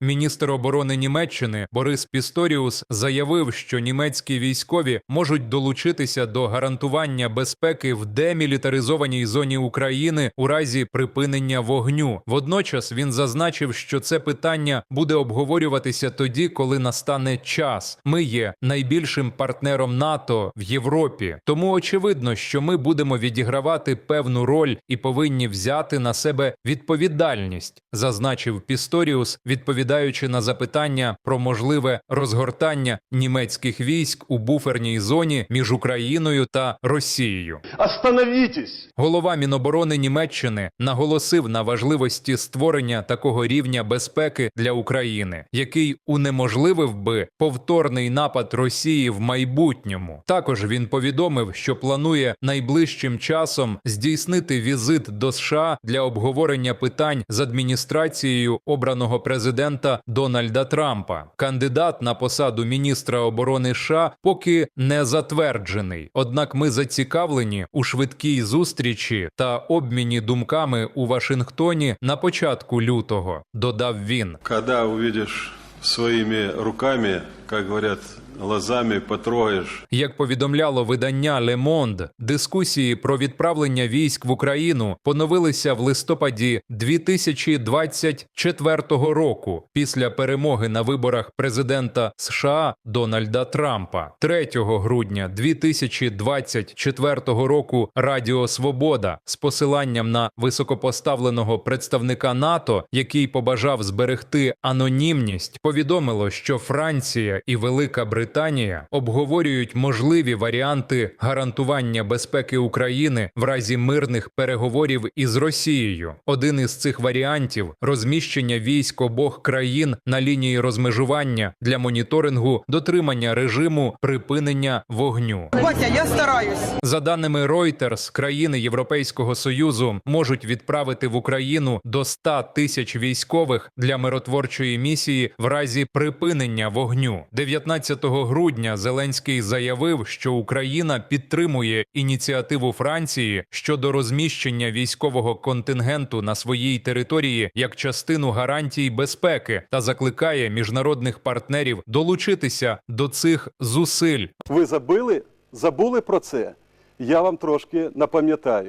Міністр оборони Німеччини Борис Пісторіус заявив, що німецькі військові можуть долучитися до гарантування безпеки в демілітаризованій зоні України у разі припинення вогню. Водночас він зазначив, що це питання буде обговорюватися тоді, коли настане час. Ми є найбільшим партнером НАТО в Європі, тому очевидно, що ми будемо відігравати певну роль і повинні взяти на себе відповідальність, зазначив Пісторіус, відповідаючи на запитання про можливе розгортання німецьких військ у буферній зоні між Україною та Росією. Остановитесь! Голова Міноборони Німеччини наголосив на важливості створення такого рівня безпеки для України, який унеможливив би повторний напад Росії в майбутньому. Також він повідомив, що планує найближчим часом здійснити візит до США для обговорення питань з адміністрацією обраного президента Дональда Трампа. Кандидат на посаду міністра оборони США поки не затверджений. Однак ми зацікавлені у швидкій зустрічі та обміні думками у Вашингтоні на початку лютого. Додав він. Коли увидишь своїми руками, як говорят, глазами потрогаешь, Як повідомляло видання Le Monde, дискусії про відправлення військ в Україну поновилися в листопаді 2024 року після перемоги на виборах президента США Дональда Трампа. 3 грудня 2024 року Радіо Свобода з посиланням на високопоставленого представника НАТО, який побажав зберегти анонімність, повідомило, що Франція і Велика Британія обговорюють можливі варіанти гарантування безпеки України в разі мирних переговорів із Росією. Один із цих варіантів розміщення військ обох країн на лінії розмежування для моніторингу дотримання режиму припинення вогню. Батя, я стараюсь. За даними Reuters, країни Європейського союзу можуть відправити в Україну до 100 тисяч військових для миротворчої місії в разі припинення вогню. 19 грудня Зеленський заявив, що Україна підтримує ініціативу Франції щодо розміщення військового контингенту на своїй території як частину гарантій безпеки та закликає міжнародних партнерів долучитися до цих зусиль. Ви забили? Забули про це? Я вам трошки напам'ятаю.